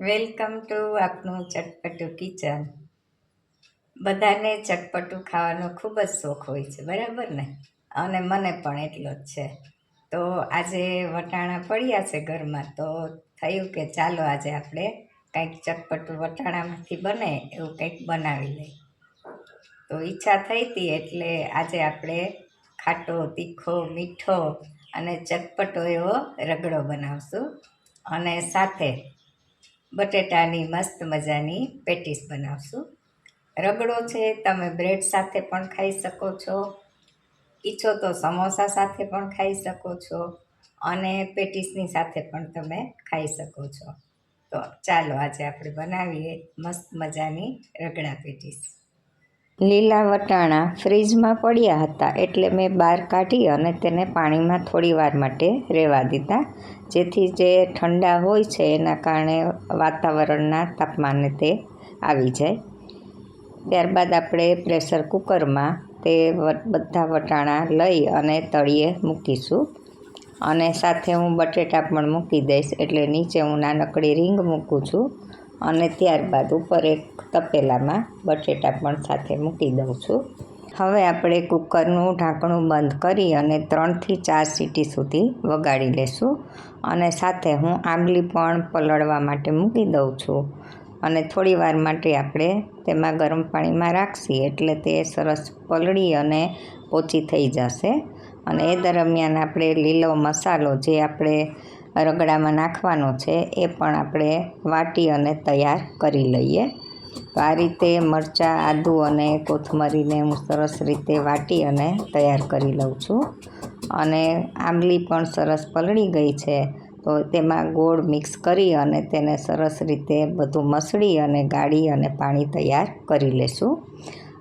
Welcome to આપનું ચટપટું kitchen બધાને ચટપટું ખાવાનો ખૂબ જ શોખ હોય છે, બરાબર ને? અને મને પણ એટલો જ છે. તો આજે વટાણા પડ્યા છે ઘરમાં, તો થયું કે ચાલો આજે આપણે કંઈક ચટપટું વટાણામાંથી બને, એવું કંઈક બનાવી લઈએ. તો ઈચ્છા થઈ હતી એટલે આજે આપણે ખાટો, તીખો, મીઠો અને ચટપટો એવો રગડો બનાવશું અને સાથે બટેટાની મસ્ત મજાની પેટીસ બનાવશું. રગડો છે, તમે બ્રેડ સાથે પણ ખાઈ શકો છો. ઈચ્છો તો સમોસા સાથે પણ ખાઈ શકો છો અને પેટીસની સાથે પણ તમે ખાઈ શકો છો. તો ચાલો આજે આપણે બનાવીએ મસ્ત મજાની રગડા પેટીસ. લીલા વટાણા ફ્રીજમાં પડ્યા હતા એટલે મેં બહાર કાઢી અને તેને પાણીમાં થોડી વાર માટે રહેવા દીધા. જેથી જે ઠંડા હોય છે એના કારણે વાતાવરણના તાપમાને તે આવી જાય. ત્યારબાદ આપણે પ્રેશર કુકરમાં તે બધા વટાણા લઈ અને તળીએ મૂકીશું. અને સાથે હું બટેટા પણ મૂકી દઈશ એટલે નીચે હું નાનકડી રીંગ મૂકું છું. અને ત્યારબાદ ઉપર એક તપેલામાં બટેટા પણ સાથે મૂકી દઉં છું. હવે આપણે કુકરનું ઢાંકણું બંધ કરી અને ત્રણથી ચાર સીટી સુધી વગાડી લેશું. અને સાથે હું આંબલી પણ પલળવા માટે મૂકી દઉં છું. અને થોડી વાર માટે આપણે તેમાં ગરમ પાણીમાં રાખીએ એટલે તે સરસ પલળી અને પોચી થઈ જશે. અને એ દરમિયાન આપણે લીલો મસાલો જે આપણે રગડામાં નાખવાનો છે એ પણ આપણે વાટી અને તૈયાર કરી લઈએ. તો આ રીતે મરચાં, આદુ અને કોથમરીને હું સરસ રીતે વાટી અને તૈયાર કરી લઉં છું. અને આંબલી પણ સરસ પલળી ગઈ છે. તેમાં ગોળ મિક્સ કરી અને તેને સરસ રીતે બધું મસળી અને ગાળી અને પાણી તૈયાર કરી લેશું.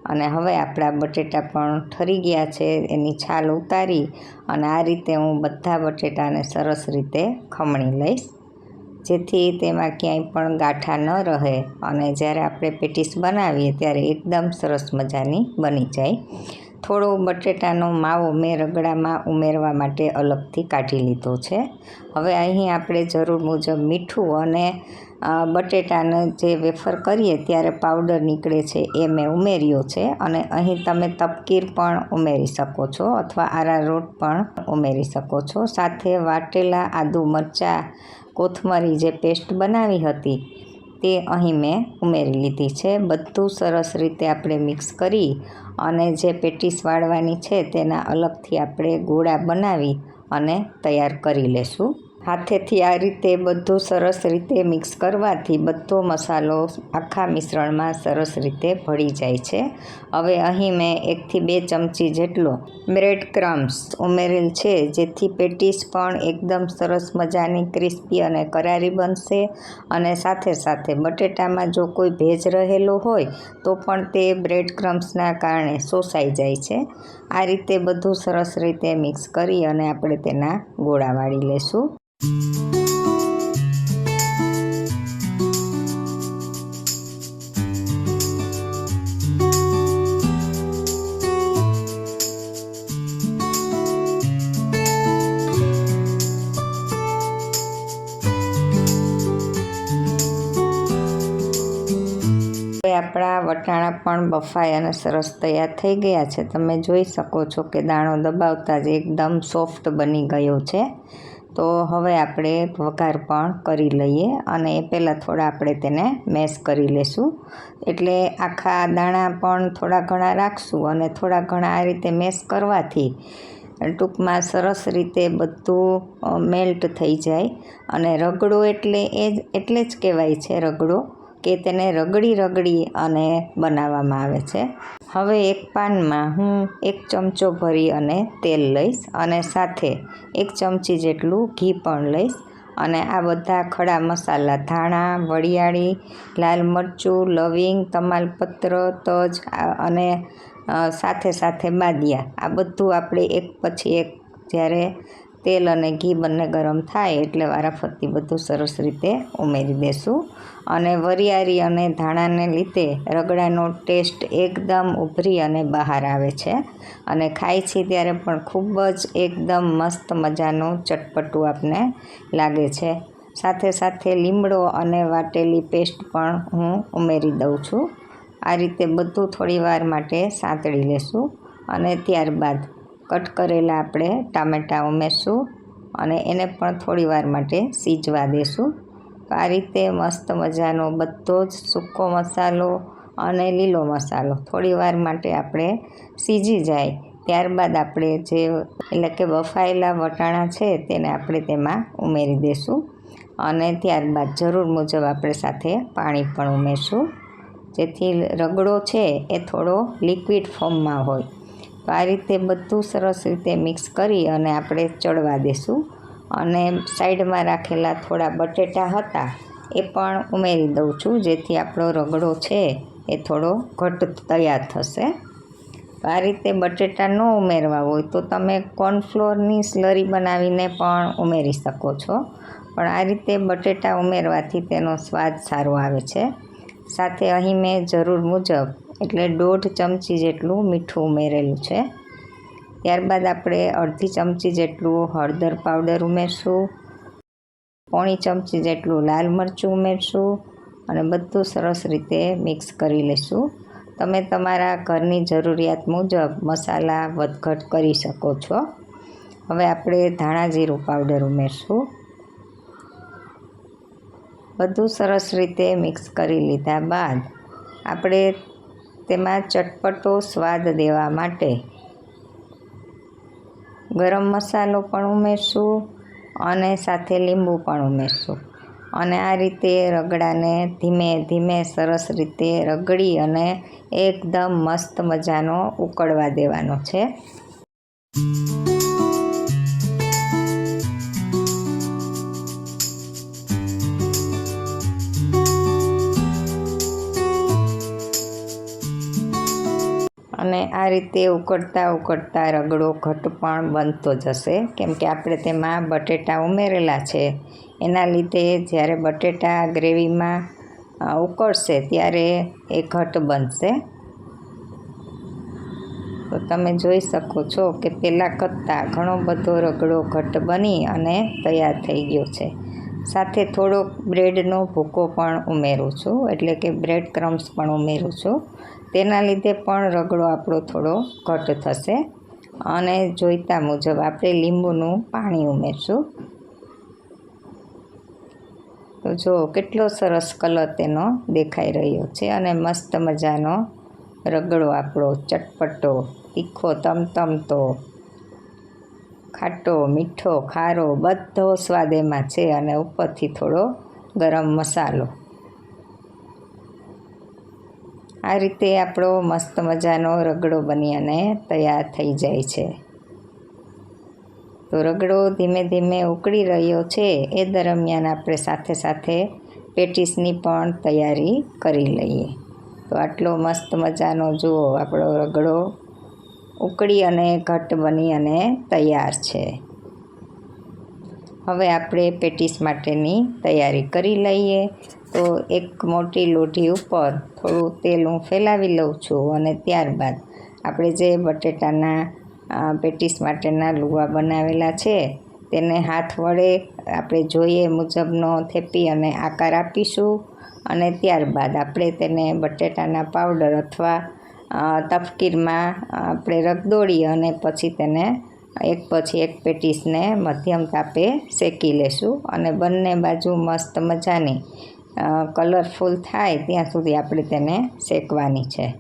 અને હવે આપણા બટેટા પણ ઠરી ગયા છે, એની છાલ ઉતારી અને આ રીતે હું બધા બટેટાને સરસ રીતે ખમણી લઈશ. જેથી તેમાં ક્યાંય પણ ગાંઠા ન રહે અને જ્યારે આપણે પેટીસ બનાવીએ ત્યારે એકદમ સરસ મજાની બની જાય. થોડો બટેટાનો માવો મેં રગડામાં ઉમેરવા માટે અલગથી કાઢી લીધો છે. હવે અહીં આપણે જરૂર મુજબ મીઠું અને બટેટાને જે વેફર કરીએ ત્યારે પાવડર નીકળે છે એ મેં ઉમેર્યો છે અને અહીં તમે તપકીર પણ ઉમેરી શકો છો અથવા આરારોટ પણ ઉમેરી શકો છો. સાથે વાટેલા આદુ મરચાં, કોથમરી જે પેસ્ટ બનાવી હતી તે અહીં મેં ઉમેરી લીધી છે. બધું સરસ રીતે આપણે મિક્સ કરી અને જે પેટીસ વાળવાની છે તેના અલગથી આપણે ગોળા બનાવી અને તૈયાર કરી લેશું. હાથેથી આ રીતે બધું સરસ રીતે મિક્સ કરવાથી બધો મસાલો આખા મિશ્રણમાં સરસ રીતે ભળી જાય છે. હવે અહીં મેં એકથી બે ચમચી જેટલો બ્રેડ ક્રમ્સ ઉમેરેલ છે, જેથી પેટીસ પણ એકદમ સરસ મજાની ક્રિસ્પી અને કરારી બનશે. અને સાથે સાથે બટેટામાં જો કોઈ ભેજ રહેલો હોય, તો પણ તે બ્રેડ ક્રમ્સના કારણે શોષાઈ જાય છે. આ રીતે બધું સરસ રીતે મિક્સ કરી અને આપણે તેના ગોળા વાળી લેશું. આપણા વટાણા પણ બફાઈ અને સરસ તૈયાર થઈ ગયા છે. તમે જોઈ શકો છો કે દાણો દબાવતા જ એકદમ સોફ્ટ બની ગયો છે. તો હવે આપણે વઘાર પણ કરી લઈએ અને એ પહેલાં થોડા આપણે તેને મેશ કરી લેશું. એટલે આખા દાણા પણ થોડા ઘણા રાખશું અને થોડા ઘણા આ રીતે મેશ કરવાથી ટૂંકમાં સરસ રીતે બધું મેલ્ટ થઈ જાય. અને રગડો એટલે એ જ, એટલે જ કહેવાય છે રગડો. કે તેને રગડી રગડી અને બનાવવામાં આવે છે. હવે એક પાનમાં હું એક ચમચો ભરી અને તેલ લઈશ અને સાથે એક ચમચી જેટલું ઘી પણ લઈશ અને આ બધા ખડા મસાલા ધાણા, વરિયાળી, લાલ મરચું, લવિંગ, તમાલપત્ર, તજ અને સાથે સાથે બાદિયા આ બધું આપણે એક પછી એક જ્યારે તેલ અને ઘી બંને ગરમ થાય એટલે વારાફરતી બધું સરસ રીતે ઉમેરી દેશું. અને વરિયાળી અને ધાણાને લીધે રગડાનો ટેસ્ટ એકદમ ઉભરી અને બહાર આવે છે. અને ખાય છે ત્યારે પણ ખૂબ જ એકદમ મસ્ત મજાનું ચટપટું આપને લાગે છે. સાથે સાથે લીમડો અને વાટેલી પેસ્ટ પણ હું ઉમેરી દઉં છું. આ રીતે બધું થોડીવાર માટે સાંતળી લેશું અને ત્યારબાદ કટ કરેલા આપણે ટામેટાં ઉમેરશું અને એને પણ થોડીવાર માટે સીજવા દેશું. તો આ રીતે મસ્ત મજાનો બધો જ સૂકો મસાલો અને લીલો મસાલો થોડીવાર માટે આપણે સીજી જાય. ત્યારબાદ આપણે જે એટલે કે બફાયેલા વટાણા છે તેને આપણે તેમાં ઉમેરી દઈશું અને ત્યારબાદ જરૂર મુજબ આપણે સાથે પાણી પણ ઉમેરશું. જેથી રગડો છે એ થોડો લિક્વિડ ફોર્મમાં હોય. તો આ રીતે બધું સરસ રીતે મિક્સ કરી અને આપણે ચડવા દેશું. અને સાઈડમાં રાખેલા થોડા બટેટા હતા, એ પણ ઉમેરી દઉં છું. જેથી આપણો રગડો છે, એ થોડો ઘટ તૈયાર થશે. આ રીતે બટેટા ન ઉમેરવા હોય તો તમે કોર્નફ્લોરની સ્લરી બનાવીને પણ ઉમેરી શકો છો. પણ આ રીતે બટેટા ઉમેરવાથી તેનો સ્વાદ સારો આવે છે. સાથે અહીં મેં જરૂર મુજબ એટલે દોઢ ચમચી જેટલું મીઠું ઉમેરેલું છે. ત્યારબાદ આપણે અડધી ચમચી જેટલું હળદર પાવડર ઉમેરશું. પોણી ચમચી જેટલું લાલ મરચું ઉમેરશું અને બધું સરસ રીતે મિક્સ કરી લઈશું. તમે તમારા ઘરની જરૂરિયાત મુજબ મસાલા, વધઘટ કરી શકો છો. હવે આપણે ધાણા જીરું પાવડર ઉમેરશું. બધું સરસ રીતે મિક્સ કરી લીધા બાદ આપણે તેમાં ચટપટો સ્વાદ દેવા માટે ગરમ મસાલો પણ ઉમેરશું અને સાથે લીંબુ પણ ઉમેરશું. અને આ રીતે રગડાને ધીમે ધીમે સરસ રીતે રગડી અને એકદમ મસ્ત મજાનો ઉકળવા દેવાનો છે. રીતે ઉકળતા ઉકળતા રગડો ઘટ પણ બનતો જશે. કેમ કે આપણે તેમાં બટેટા ઉમેરેલા છે. એના લીધે જ્યારે બટેટા ગ્રેવીમાં ઉકળશે ત્યારે એ ઘટ બનશે. તો તમે જોઈ શકો છો કે પહેલાં કરતાં ઘણો બધો રગડો ઘટ બની અને તૈયાર થઈ ગયો છે. સાથે થોડોક બ્રેડનો ભૂકો પણ ઉમેરું છું. એટલે કે બ્રેડ ક્રમ્સ પણ ઉમેરું છું. તેના લીધે પણ રગડો આપણો થોડો ઘટ થશે અને જોઈતા મુજબ આપણે લીંબુનું પાણી ઉમેરશું. તો જો કેટલો સરસ કલર તેનો દેખાઈ રહ્યો છે અને મસ્ત મજાનો રગડો આપણો ચટપટો, તીખો, તમતમતો, ખાટો, મીઠો, ખારો, બધો સ્વાદ એમાં છે અને ઉપરથી થોડો ગરમ મસાલો. આ રીતે આપણો મસ્ત મજાનો રગડો બની અને તૈયાર થઈ જાય છે. તો રગડો ધીમે ધીમે ઉકળી રહ્યો છે, એ દરમિયાન આપણે સાથે સાથે પેટીસની પણ તૈયારી કરી લઈએ. તો આટલો મસ્ત મજાનો જુઓ, આપણો રગડો ઉકળી અને ઘટ બની અને તૈયાર છે. હવે આપણે પેટીસ માટેની તૈયારી કરી લઈએ. તો એક મોટી લોઢી ઉપર થોડું તેલ હું ફેલાવી લઉં છું અને ત્યારબાદ આપણે જે બટેટાના પેટીસ માટેના લુવા બનાવેલા છે, તેને હાથ વડે આપણે જોઈએ મુજબનો થેપી અને આકાર આપીશું અને ત્યારબાદ આપણે તેને બટેટાના પાવડર અથવા તફકીરમાં આપણે રગદોળી અને પછી તેને એક પછી એક પેટીસને મધ્યમ તાપે શેકી લેશું અને બંને બાજુ મસ્ત મજાની કલરફુલ થાય ત્યાં સુધી આપણે તેને શેકવાની છે.